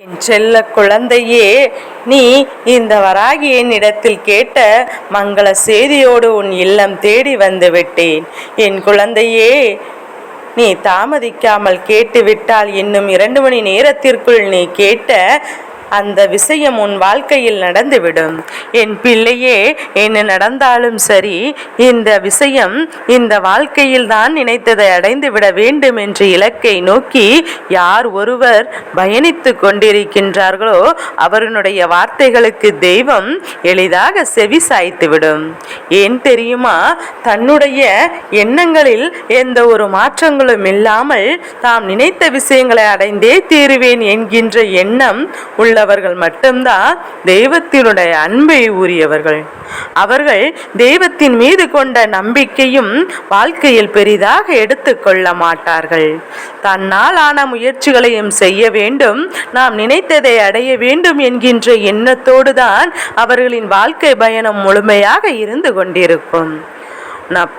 என் செல்ல குழந்தையே நீ இந்த வராகி என்னிடத்தில் கேட்ட மங்கள செய்தியோடு உன் இல்லம் தேடி வந்து விட்டேன். என் குழந்தையே நீ தாமதிக்காமல் கேட்டுவிட்டால் இன்னும் இரண்டு மணி நேரத்திற்குள் நீ கேட்ட அந்த விஷயம் உன் வாழ்க்கையில் நடந்துவிடும். என் பிள்ளையே என்ன நடந்தாலும் சரி இந்த விஷயம் இந்த வாழ்க்கையில் தான் நினைத்ததை அடைந்து விட வேண்டும் என்ற இலக்கை நோக்கி யார் ஒருவர் பயணித்து கொண்டிருக்கின்றார்களோ அவருடைய வார்த்தைகளுக்கு தெய்வம் எளிதாக செவி சாய்த்துவிடும். ஏன் தெரியுமா? தன்னுடைய எண்ணங்களில் எந்த ஒரு மாற்றங்களும் இல்லாமல் தாம் நினைத்த விஷயங்களை அடைந்தே தீருவேன் என்கின்ற எண்ணம் உள்ள உள்ளவர்கள் மட்டும்தான் தெய்வத்தினுடைய அன்பை உரியவர்கள் அவர்கள் தெய்வத்தின் மீது கொண்ட நம்பிக்கையும் வாழ்க்கையில் பெரிதாக எடுத்துக்கொள்ள மாட்டார்கள். தன்னால் ஆன முயற்சிகளையும் செய்ய வேண்டும் நாம் நினைத்ததை அடைய வேண்டும் என்கின்ற எண்ணத்தோடு தான் அவர்களின் வாழ்க்கை பயணம் முழுமையாக இருந்து கொண்டிருக்கும். நான்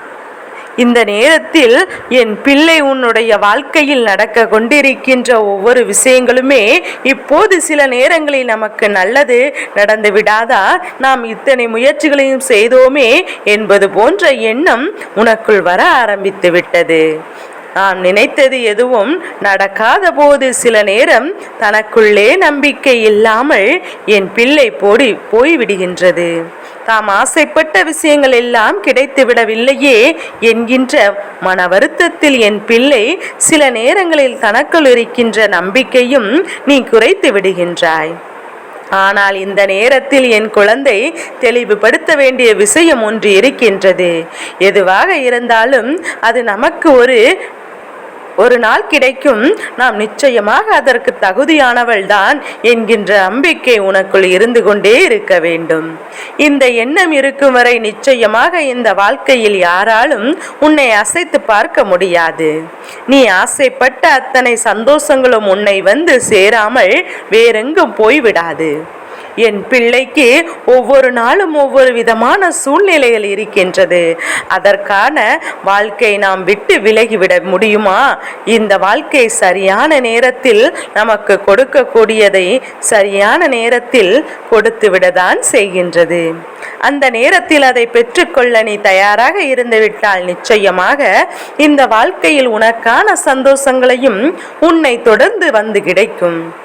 இந்த நேரத்தில் என் பிள்ளை உன்னுடைய வாழ்க்கையில் நடக்க கொண்டிருக்கின்ற ஒவ்வொரு விஷயங்களுமே இப்போது சில நேரங்களில் நமக்கு நல்லது நடந்து விடாதா? நாம் இத்தனை முயற்சிகளையும் செய்தோமே என்பது போன்ற எண்ணம் உனக்குள் வர ஆரம்பித்து விட்டது. நாம் நினைத்தது எதுவும் நடக்காத போது சில நேரம் தனக்குள்ளே நம்பிக்கை இல்லாமல் என் பிள்ளை போடி போய்விடுகின்றது. தாம் ஆசைப்பட்ட விஷயங்கள் எல்லாம் கிடைத்து விடவில்லையே என்கின்ற மன வருத்தத்தில் என் பிள்ளை சில நேரங்களில் தனக்குள் இருக்கின்ற நம்பிக்கையும் நீ குறைத்து விடுகின்றாய். ஆனால் இந்த நேரத்தில் என் குழந்தை தெளிவுபடுத்த வேண்டிய விஷயம் ஒன்று இருக்கின்றது. எதுவாக இருந்தாலும் அது நமக்கு ஒரு ஒரு நாள் கிடைக்கும். நாம் நிச்சயமாக அதற்கு தகுதியானவள் தான் என்கின்ற நம்பிக்கை உனக்குள் இருந்து கொண்டே இருக்க வேண்டும். இந்த எண்ணம் இருக்கும் வரை நிச்சயமாக இந்த வாழ்க்கையில் யாராலும் உன்னை அசைத்து பார்க்க முடியாது. நீ ஆசைப்பட்ட அத்தனை சந்தோஷங்களும் உன்னை வந்து சேராமல் வேறெங்கும் போய்விடாது. என் பிள்ளைக்கு ஒவ்வொரு நாளும் ஒவ்வொரு விதமான சூழ்நிலைகள் இருக்கின்றது. அதற்கான வாழ்க்கை நாம் விட்டு விலகிவிட முடியுமா? இந்த வாழ்க்கை சரியான நேரத்தில் நமக்கு கொடுக்கக்கூடியதை சரியான நேரத்தில் கொடுத்துவிடதான் செய்கின்றது. அந்த நேரத்தில் அதை பெற்றுக்கொள்ள நீ தயாராக இருந்துவிட்டால் நிச்சயமாக இந்த வாழ்க்கையில் உனக்கான சந்தோஷங்களையும் உன்னை தொடர்ந்து வந்து கிடைக்கும்.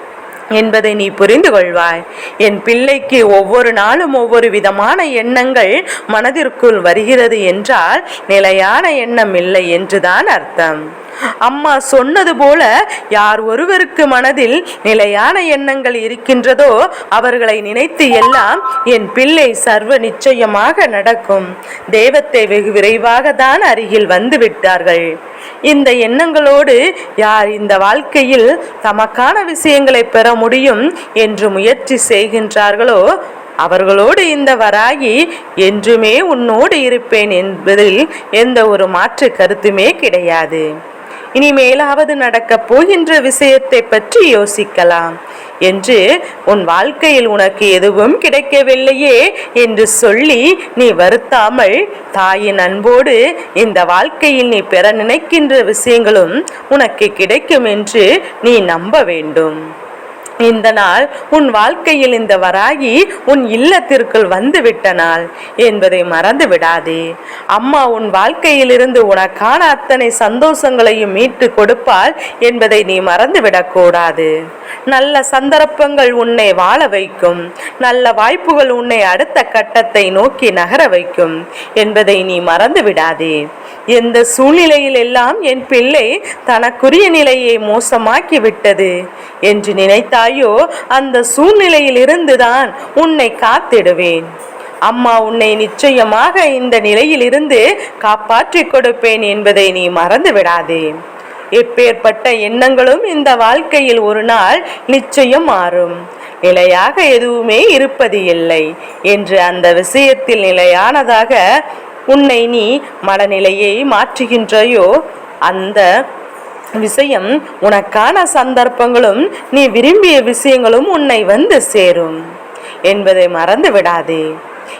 என்பதை நீ புரிந்து கொள்வாய் என் பிள்ளைக்கு ஒவ்வொரு நாளும் ஒவ்வொரு விதமான எண்ணங்கள் மனதிற்குள் வருகிறது என்றால் நிலையான எண்ணம் இல்லை என்றுதான் அர்த்தம். அம்மா சொன்னது போல யார் ஒருவருக்கு மனதில் நிலையான எண்ணங்கள் இருக்கின்றதோ அவர்களை நினைத்து எல்லாம் என் பிள்ளை சர்வ நிச்சயமாக நடக்கும். தெய்வத்தை வெகு விரைவாக தான் அருகில் வந்து விட்டார்கள். இந்த எண்ணங்களோடு யார் இந்த வாழ்க்கையில் தமக்கான விஷயங்களை பெற முடியும் என்று முயற்சி செய்கின்றார்களோ அவர்களோடு இந்த வராகி என்றுமே உன்னோடு இருப்பேன் என்பதில் எந்த ஒரு மாற்று கருத்துமே கிடையாது. இனிமேலாவது நடக்கப் போகின்ற விஷயத்தை பற்றி யோசிக்கலாம். என்று உன் வாழ்க்கையில் உனக்கு எதுவும் கிடைக்கவில்லையே என்று சொல்லி நீ வருத்தாமல் தாயின் அன்போடு இந்த வாழ்க்கையில் நீ பெற நினைக்கின்ற விஷயங்களும் உனக்கு கிடைக்கும் என்று நீ நம்ப வேண்டும். இந்த நாள் உன் வாழ்க்கையில் இந்த வராகி உன் இல்லத்திற்குள் வந்து விட்ட நாள் என்பதை மறந்து விடாதே. அம்மா உன் வாழ்க்கையிலிருந்து உனக்கான அத்தனை சந்தோஷங்களையும் மீட்டு கொடுப்பாள் என்பதை நீ மறந்து விடக்கூடாது. நல்ல சந்தர்ப்பங்கள் உன்னை வாழ வைக்கும். நல்ல வாய்ப்புகள் உன்னை அடுத்த கட்டத்தை நோக்கி நகர வைக்கும் என்பதை நீ மறந்து விடாதே. எந்த சூழ்நிலையில் எல்லாம் என் பிள்ளை தனக்குரிய நிலையை மோசமாக்கி விட்டது என்று நினைத்தாயோ அந்த சூழ்நிலையில் இருந்துதான் உன்னை காத்திடுவேன். அம்மா உன்னை நிச்சயமாக இந்த நிலையிலிருந்து காப்பாற்றிக் கொடுப்பேன் என்பதை நீ மறந்து விடாதே எப்பேற்பட்ட எண்ணங்களும் இந்த வாழ்க்கையில் ஒரு நாள் நிச்சயம் மாறும். நிலையாக எதுவுமே இருப்பது இல்லை என்று அந்த விஷயத்தில் நிலையானதாக உன்னை நீ மனநிலையை மாற்றுகின்றையோ அந்த விஷயம் உனக்கான சந்தர்ப்பங்களும் நீ விரும்பிய விஷயங்களும் உன்னை வந்து சேரும். என்பதை மறந்து விடாதே.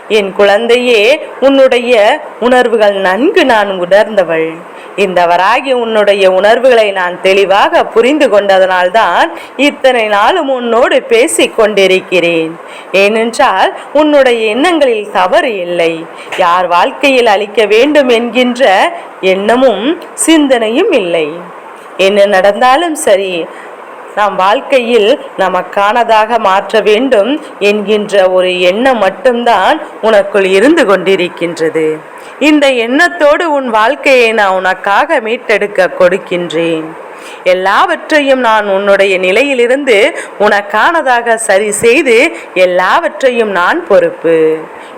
என் குழந்தையே உன்னுடைய உணர்வுகள் நன்கு நான் உணர்ந்தவள். இந்த வராகி உன்னுடைய உணர்வுகளை நான் தெளிவாக புரிந்து கொண்டதனால்தான் இத்தனை நாளும் உன்னோடு பேசிக் கொண்டிருக்கிறேன். ஏனென்றால் உன்னுடைய எண்ணங்களில் தவறு இல்லை. யார் வாழ்க்கையில் அளிக்க வேண்டும் என்கின்ற எண்ணமும் சிந்தனையும் இல்லை. என்ன நடந்தாலும் சரி நாம் வாழ்க்கையில் நமக்கானதாக மாற்ற வேண்டும் என்கின்ற ஒரு எண்ணம் மட்டும்தான் உனக்குள் இருந்து கொண்டிருக்கின்றது. இந்த எண்ணத்தோடு உன் வாழ்க்கையை நான் உனக்காக மீட்டெடுக்க கொடுக்கின்றேன். எல்லாவற்றையும் நான் உன்னுடைய நிலையிலிருந்து உனக்கானதாக சரி செய்து எல்லாவற்றையும் நான் பொறுப்பு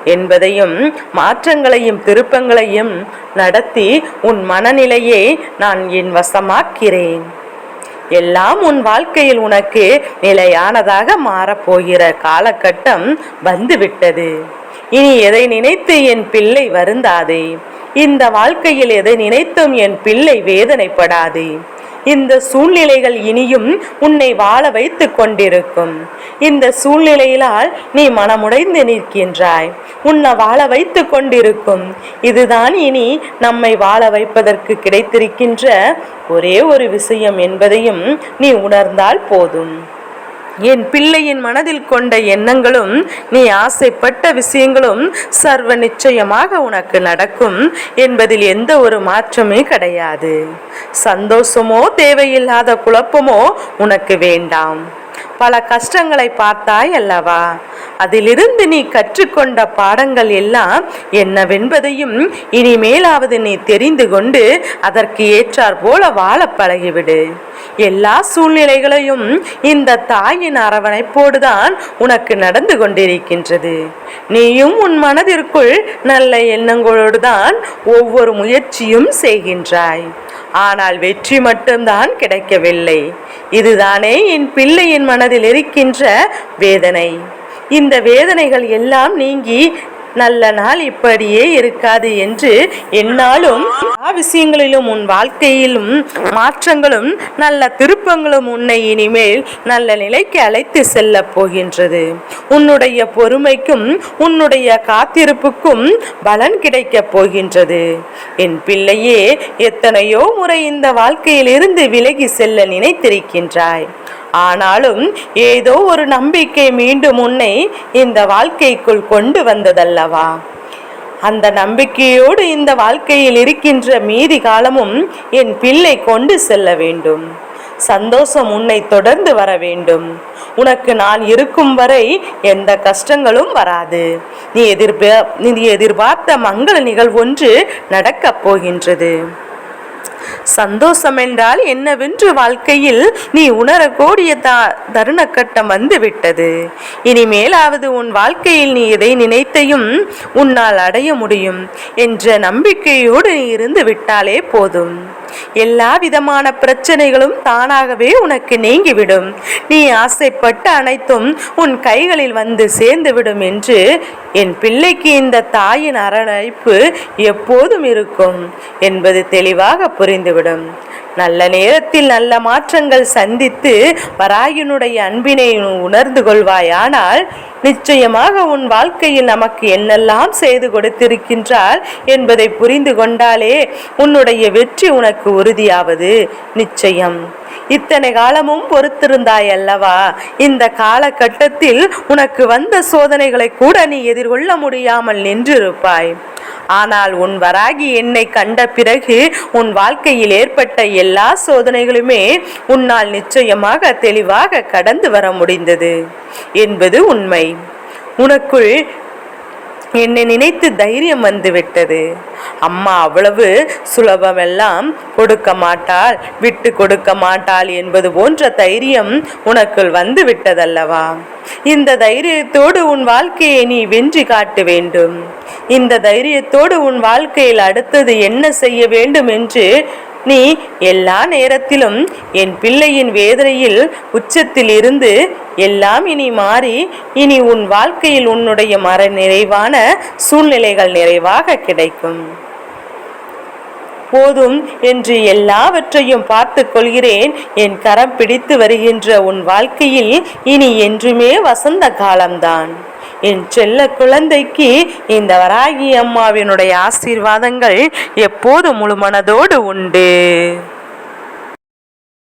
என்பதையும் மாற்றங்களையும் திருப்பங்களையும் நடத்தி உன் மனநிலையை நான் என் வசமாக்கிறேன். எல்லாம் உன் வாழ்க்கையில் உனக்கு நிலையானதாக மாறப்போகிற காலகட்டம் வந்துவிட்டது. இனி எதை நினைத்து என் பிள்ளை வருந்தாதே? இந்த வாழ்க்கையில் எதை நினைத்தும் என் பிள்ளை வேதனைப்படாதே? இந்த சூழ்நிலைகள் இனியும் உன்னை வாழ வைத்துக் கொண்டிருக்கும். இந்த சூழ்நிலையிலால் நீ மனமுடைந்து நிற்கின்றாய். உன்னை வாழ வைத்துக் கொண்டிருக்கும். இதுதான் இனி நம்மை வாழ வைப்பதற்கு கிடைத்திருக்கின்ற ஒரே ஒரு விஷயம் என்பதையும் நீ உணர்ந்தால் போதும். என் பிள்ளையின் மனதில் கொண்ட எண்ணங்களும் நீ ஆசைப்பட்ட விஷயங்களும் சர்வ நிச்சயமாக உனக்கு நடக்கும் என்பதில் எந்த ஒரு மாற்றமே கிடையாது. சந்தோஷமோ தேவையில்லாத குழப்பமோ உனக்கு வேண்டாம். பல கஷ்டங்களை பார்த்தாய் அல்லவா? அதிலிருந்து நீ கற்றுக்கொண்ட பாடங்கள் எல்லாம் என்னவென்பதையும் இனிமேலாவது நீ தெரிந்து கொண்டு அதற்கு ஏற்றார் போல வாழ பழகிவிடு. எல்லா சூழ்நிலைகளையும் இந்த தாயின் அரவணைப்போடுதான் உனக்கு நடந்து கொண்டிருக்கின்றது. நீயும் உன் மனதிற்குள் நல்ல எண்ணங்களோடுதான் ஒவ்வொரு முயற்சியும் செய்கின்றாய். ஆனால் வெற்றி மட்டும்தான் கிடைக்கவில்லை. இதுதானே என் பிள்ளையின் மனதில் இருக்கின்ற வேதனை. இந்த வேதனைகள் எல்லாம் நீங்கி நல்ல நாள் இப்படியே இருக்காது என்று என்னாலும் எல்லா விஷயங்களிலும் உன் வாழ்க்கையிலும் மாற்றங்களும் நல்ல திருப்பங்களும் உன்னை இனிமேல் நல்ல நிலைக்கு அழைத்து செல்ல போகின்றது. உன்னுடைய பொறுமைக்கும் உன்னுடைய காத்திருப்புக்கும் பலன் கிடைக்கப் போகின்றது. என் பிள்ளையே எத்தனையோ முறை இந்த வாழ்க்கையிலிருந்து விலகி செல்ல நினைத்திருக்கின்றாய். ஆனாலும் ஏதோ ஒரு நம்பிக்கை மீண்டும் உன்னை இந்த வாழ்க்கைக்குள் கொண்டு வந்ததல்லவா? அந்த நம்பிக்கையோடு இந்த வாழ்க்கையில் இருக்கின்ற மீதி காலமும் என் பிள்ளை கொண்டு செல்ல வேண்டும். சந்தோஷம் உன்னை தொடர்ந்து வர வேண்டும். உனக்கு நான் இருக்கும் வரை எந்த கஷ்டங்களும் வராது. நீ எதிர்பார் நீ எதிர்பார்த்த மங்கள நிகழ்வொன்று நடக்கப் போகின்றது. சந்தோஷம் என்றால் என்னவென்று வாழ்க்கையில் நீ உணரக்கூடிய தருண கட்டம் வந்து விட்டது இனிமேலாவது உன் வாழ்க்கையில் நீ எதை நினைத்தையும் உன்னால் அடைய முடியும் என்ற நம்பிக்கையோடு நீ இருந்து விட்டாலே போதும். எல்லா விதமான பிரச்சனைகளும் தானாகவே உனக்கு நீங்கிவிடும். நீ ஆசைப்பட்ட அனைத்தும் உன் கைகளில் வந்து சேர்ந்துவிடும் என்று என் பிள்ளைக்கு இந்த தாயின் அரணைப்பு எப்போதும் இருக்கும் என்பது தெளிவாக புரிந்துவிடும். நல்ல நேரத்தில் நல்ல மாற்றங்கள் சந்தித்து வராயினுடைய அன்பினை உணர்ந்து கொள்வாயானால் நிச்சயமாக உன் வாழ்க்கையில் நமக்கு என்னெல்லாம் செய்து கொடுத்திருக்கின்றார் என்பதை புரிந்து கொண்டாலே உன்னுடைய வெற்றி உனக்கு உறுதியாவது. நிச்சயம். இத்தனை காலமும் பொறுத்திருந்தாய் அல்லவா? இந்த காலகட்டத்தில் உனக்கு வந்த சோதனைகளை கூட நீ எதிர்கொள்ள முடியாமல் நின்றிருப்பாய். ஆனால் உன் வராகி என்னை கண்ட பிறகு உன் வாழ்க்கையில் ஏற்பட்ட எல்லா சோதனைகளுமே உன்னால் நிச்சயமாக தெளிவாக கடந்து வர முடிந்தது என்பது உண்மை. உனக்குள் என்னை நினைத்து தைரியம் வந்துவிட்டது. அம்மா அவ்வளவு சுலபமெல்லாம் கொடுக்க மாட்டாள் விட்டு கொடுக்க மாட்டாள் என்பது போன்ற தைரியம் உனக்குள் வந்து விட்டதல்லவா இந்த தைரியத்தோடு உன் வாழ்க்கையை நீ வென்று காட்ட வேண்டும். இந்த தைரியத்தோடு உன் வாழ்க்கையில் அடுத்தது என்ன செய்ய வேண்டும் என்று நீ எல்லா நேரத்திலும் என் பிள்ளையின் வேதனையில் உச்சத்தில் இருந்து எல்லாம் இனி மாறி இனி உன் வாழ்க்கையில் உன்னுடைய மர நிறைவான சூழ்நிலைகள் நிறைவாக கிடைக்கும். போதும் என்று எல்லாவற்றையும் பார்த்து கொள்கிறேன். என் கரம் பிடித்து வருகின்ற உன் வாழ்க்கையில் இனி என்றுமே வசந்த காலம்தான். என் செல்ல குழந்தைக்கு இந்த வராகி அம்மாவினுடைய ஆசீர்வாதங்கள் எப்போது முழுமனதோடு உண்டு.